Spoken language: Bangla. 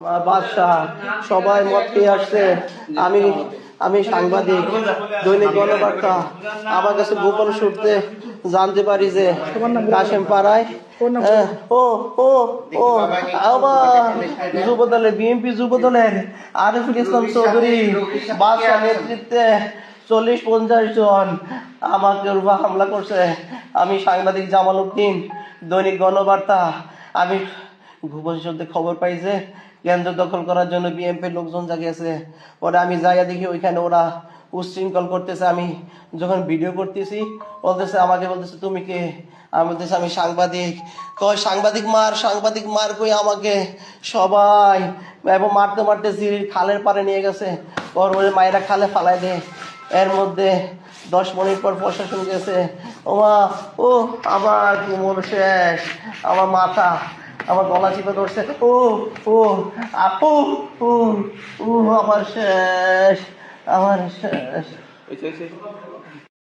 বাদশাহ সবাই মত খেয়ে আসছে। আমি আমি সাংবাদিক দৈনিক গণবার্তা আমার কাছে গোপন সূত্রে জানতে পারি যে কাশেম পাড়ায় ও ও ও আবার যুব দলের বিএনপি যুব দলের আরিফুল ইসলাম চৌধুরী বাদশাহ নেতৃত্বে চল্লিশ পঞ্চাশ জন আমাকে উপর হামলা করছে। আমি সাংবাদিক জামাল উদ্দিন দৈনিক গণবার্তা আমি সূত্রে খবর পাইছে কেন্দ্র দখল করার জন্য বিএনপির লোকজন জাগিয়েছে পরে আমি যাইয়া দেখি ওইখানে ওরা উশৃঙ্খল করতেছে। আমি যখন ভিডিও করতেছি, বলতেছে, আমাকে বলতেছে, তুমি কে? আমি বলতেছি, আমি সাংবাদিক। কয়, সাংবাদিক মার সাংবাদিক মার কই আমাকে? সবাই এবং মারতে মারতে সিঁড়ির খালের পারে নিয়ে গেছে। ওই মায়েরা খালে ফালাই দে। এর মধ্যে দশ মিনিট পর প্রশাসন গেছে। ওমা, ও, আমার কোমর শেষ, আমার মাথা আমার গলা চিপে ধরছে। ও ও আপু ও ও আমার শেষ আমার শেষ।